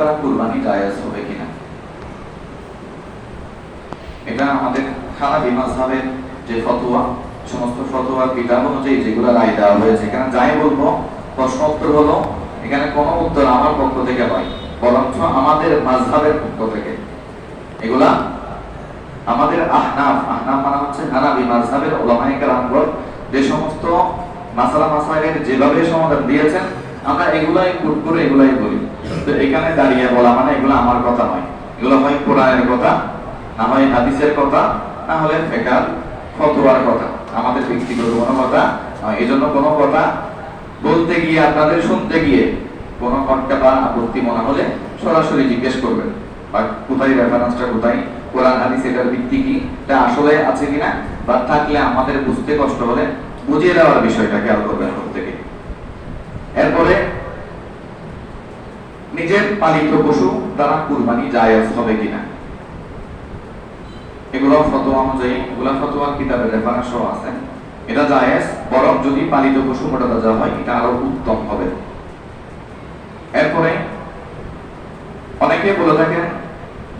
দ্বারা কুরবানি জায়েজ হবে কিনা? এটা আমাদের হানাবি মাযহাবের যে ফতোয়া, সমস্ত ফতোয়া কিতাব অনুযায়ী যেগুলো রায় দেওয়া হয়েছে। এখানে যাই বলব, প্রশ্ন উত্তর হলো, এখানে কোনো উত্তর আমার পক্ষ থেকে নয়, বরঞ্চ আমাদের মাযহাবের পক্ষ থেকে। এগুলা আমাদের আহনাফ আহনাফ মানে হচ্ছে হানাবি মাযহাবের ওলামায়ে কেরামগণ যে সমস্ত মাসালা মাসাইলের যেভাবে সমাধান দিয়েছেন, আমরা এগুলাই কুট করে এগুলাই বলি। তো এখানে দাঁড়িয়ে বলা মানে এগুলো আমার কথা নয়। এগুলো হয় কোরআনের কথা, না হয় হাদিসের কথা, না হলে ফেকার, ফতোয়ার কথা। আমাদের ব্যক্তিগত কোনো কথা নয়। এই জন্য কোনো কথা বলতে গিয়ে, আপনাদের শুনতে গিয়ে কোনো কটকা বা আপত্তি মনে হলে সরাসরি জিজ্ঞেস করবেন। বা কোথায় রেফারেন্সটা কোথায় কোরআন, হাদিস, এটার ভিত্তি কি? এটা আসলে আছে কিনা? বা থাকলে আমাদের বুঝতে কষ্ট হলে বুঝিয়ে দেওয়ার বিষয়টা খেয়াল করবেন প্রত্যেকে এরপরে নিজের পালিত পশু দ্বারা কুরবানি জায়েজ হবে কিনা? এগুলো ফতোয়া অনুযায়ী, এগুলো ফতোয়া কিতাবের রেফারেন্সও আছে। এটা জায়েজ, বরং যদি পালিত পশু মোটা তাজা হয়, এটা আরও উত্তম হবে। এরপরে অনেকে বলে থাকেন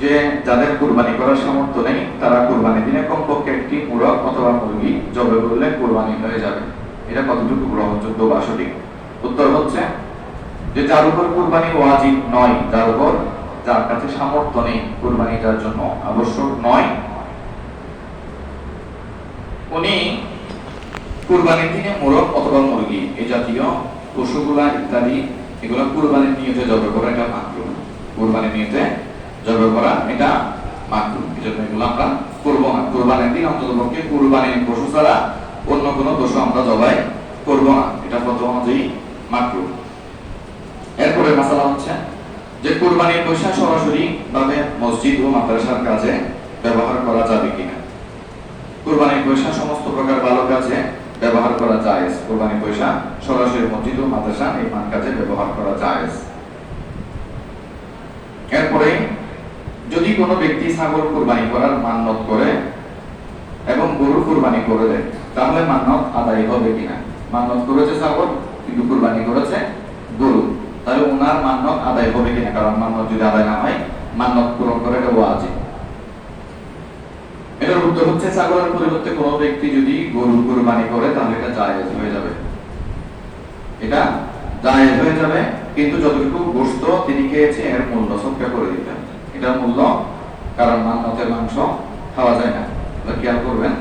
যে যাদের কুরবানি করার সামর্থ্য নেই, তারা কুরবানি দিনে কমপক্ষে একটি মুরগ অথবা মুরগি জবে করলে কুরবানি হয়ে যাবে। এটা কতটুকু গ্রহণযোগ্য বা সঠিক? উত্তর হচ্ছে যে যার উপর কুরবানি ওয়াজিব নয়, যার উপর যার কাছে সামর্থ্য নেই কুরবানি যার জন্য আবশ্যক নয়। উনি কুরবানির দিনে মোরগ অথবা মুরগি, এই জাতীয় পশুগুলা ইত্যাদি, এগুলো কুরবানির নিয়তে জবে করা, এটা মাকরু কুরবানির নিয়তে জবে করা, এটা মাকরু এই জন্য এগুলো আমরা করব না। কুরবানির দিন অন্তত পক্ষে কুরবানির পশু ছাড়া অন্য কোনো পশু আমরা জবাই করব না। এটা প্রথম অনুযায়ী মাকরু এরপরে মশালা হচ্ছে যে কুরবানির পয়সা সরাসরি ভাবে মসজিদ ও মাদ্রাসার কাজে ব্যবহার করা যাবে কিনা। কুরবানির পয়সা সমস্ত প্রকার ভালো কাজে ব্যবহার করা জায়েজ। কুরবানির পয়সা সরাসরি মসজিদ ও মাদ্রাসা নির্মাণ কাজে ব্যবহার করা জায়েজ। এরপরে যদি কোনো ব্যক্তি ছাগল কুরবানি করার মান্যত করে এবং গরু কুরবানি করে দেয়, তাহলে মান্যত আদায় হবে কিনা? মান্যত করেছে ছাগল, কিন্তু কুরবানি করেছে গরু। তাহলে ওনার মান্যত আদায় হবে কিনা? কারণ মান্যত যদি আদায় না হয়, মান্যত পূরণ করে এটা ওয়াজিব এটার উত্তর হচ্ছে, ছাগলের পরিবর্তে কোনো ব্যক্তি যদি গরু কুরবানি করে, তাহলে এটা জায়েজ হয়ে যাবে। এটা জায়েজ হয়ে যাবে, কিন্তু যতটুকু গোশত তিনি খেয়েছে, এর মূল্য সবকে করে দিতেন এটার মূল্য, কারণ মান্যতের মাংস খাওয়া যায় না। খেয়াল করবেন।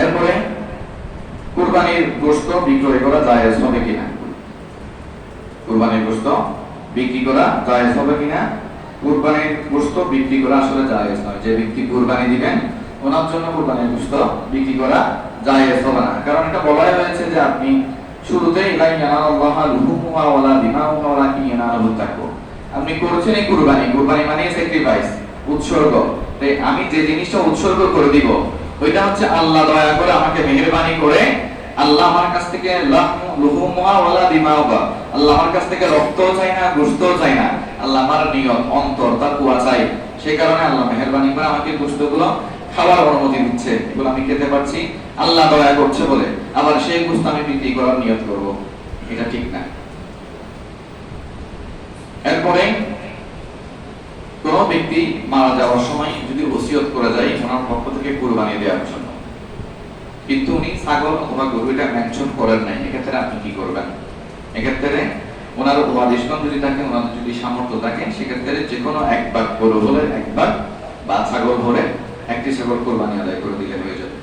এরপরে, কুরবানির গোশত বিক্রয় করা জায়েজ হবে কিনা? কুরবানির গোশত বিক্রি করা জায়েজ হবে কিনা? কুরবানির গোশত বিক্রি করা আসলে জায়েজ নয়। যে ব্যক্তি কুরবানি দিবেন, ওনার জন্য কুরবানির গোশত বিক্রি করা জায়েজ হবে না। কারণ এটা বলাই হয়েছে যে আপনি শুরুতেই লা ইয়ানাল্লাহা লুহুমুহা ওয়ালা ইয়ানালুহু তাকওয়া। আপনি করেছেন এই কুরবানি। কুরবানি মানে স্যাক্রিফাইস উৎসর্গ। তাই আমি যে জিনিসটা উৎসর্গ করে দিব, ওইটা হচ্ছে আল্লাহ দয়া করে আমাকে মেহেরবানি করে আল্লাহ আমার কাছ থেকে কাছ থেকে রক্তও চাই না চাই না। আল্লাহ আমার নিয়ত, অন্তর তাকওয়া চাই। সেই কারণে আল্লাহ মেহেরবানি করে আমাকে অনুমতি দিচ্ছে, এগুলো আমি খেতে পারছি। আল্লাহ দয়া করছে বলে আবার সেই আমি বিক্রি করার নিয়ত করব। এটা ঠিক না। এরপরে কোন ব্যক্তি মারা যাওয়ার সময় যদি ওসিয়ত করে যায়, ওনার পক্ষ থেকে কুরবানি দেওয়ার জন্য। কিন্তু উনি ছাগল অথবা গরু এটা মেনশন করেন নাই। এক্ষেত্রে আপনি কি করবেন? এক্ষেত্রে ওনার ওয়াদিশগণ যদি থাকে ওনার যদি সামর্থ্য থাকে, সেক্ষেত্রে যে কোনো এক ভাগ গরু হলে, এক ভাগ বা ছাগল হলে একটি ছাগল কোরবানি আদায় করে দিলে হয়ে যাবে।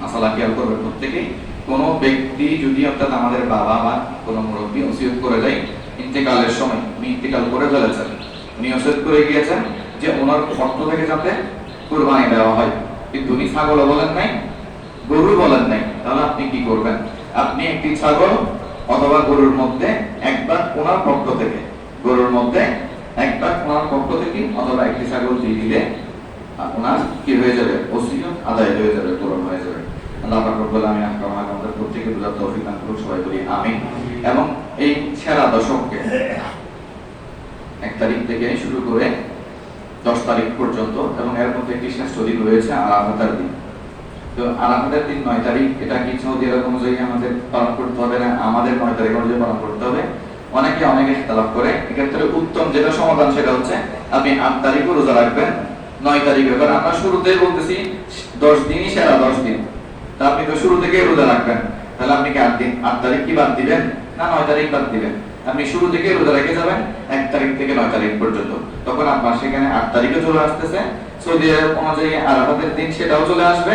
মাসালা খেয়াল করবেন প্রত্যেকেই। কোনো ব্যক্তি যদি অর্থাৎ আমাদের বাবা বা কোনো মুরব্বী ওসিয়ত করে যায় ইন্তেকালের সময়, উনি ইন্তেকাল করে ফেলেছেন। উনি ওসিয়ত করে গিয়েছেন যে ওনার পক্ষ থেকে যাতে কোরবানি দেওয়া হয়। কিন্তু উনি ছাগলও বলেন নাই গরু বলেন নাই, তাহলে আপনি কি করবেন? আপনি একটি ছাগল অথবা গরুর মধ্যে একবার ওনার পক্ষ থেকে, গরুর মধ্যে একবার ওনার পক্ষ থেকে অথবা একটি ছাগল দিয়ে দিলে আপনার কি হয়ে যাবে? ওসিয়ত আদায় হয়ে যাবে, পূরণ হয়ে যাবে। আল্লাহ রব্বুল আমাদের প্রত্যেকে বুঝার তৌফিক দান করুন সবাই এবং এই সেরা দশককে এক তারিখ থেকে শুরু করে দশ তারিখ পর্যন্ত এবং এর মধ্যে একটি শ্রেষ্ঠ দিন রয়েছে আরাফাতার দিন। তো আরাফাতের দিন নয় তারিখ, এটা কি সৌদি আরব অনুযায়ী আমাদের পালন করতে হবে না, আমাদের নয় তারিখ অনুযায়ী পালন করতে হবে। অনেকে অনেকে তালাপ করে। এক্ষেত্রে উত্তম সমাধান সেটা হচ্ছে আপনি আট তারিখও রোজা রাখবেন, নয় তারিখে কারণ আমরা শুরুতেই বলতেছি, দশ দিনই সেরা দশ দিন। তা আপনি তো শুরু থেকেই রোজা রাখবেন। তাহলে আপনি কি আট দিন, আট তারিখ কি বাদ দিবেন? না, নয় তারিখ বাদ দিবেন। আপনি শুরু থেকে রোজা রেখে যাবেন, এক তারিখ থেকে নয় তারিখ পর্যন্ত। তখন আপনার সেখানে আট তারিখে চলে আসতেছে। সৌদি আরব অনুযায়ী আরাফাতের দিন সেটাও চলে আসবে।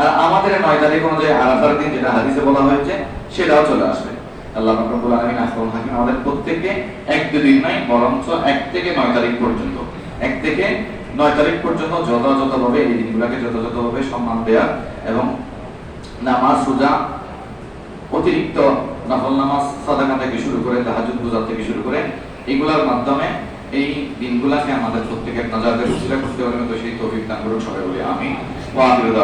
আর আমাদের নয় তারিখ অনুযায়ী আরাফার দিন যেটা হাদিসে বলা হয়েছে, সেটাও চলে আসবে। আল্লাহ আলামিন হাকিম আমাদের প্রত্যেককে এক দুদিন নয় এক থেকে নয় তারিখ পর্যন্ত, এক থেকে নয় তারিখ পর্যন্ত যথাযথভাবে এই দিনগুলোকে যথাযথভাবে সম্মান দেওয়া এবং নামাজ, রোজা, অতিরিক্ত নফল নামাজ, সাদাকা থেকে শুরু করে তাহাজুদ থেকে শুরু করে এগুলোর মাধ্যমে এই দিনগুলাকে আমাদের প্রত্যেকের নজর দিয়ে করতে পারবে তো সেই তৌফিক দান করুন সবাই বলি আমি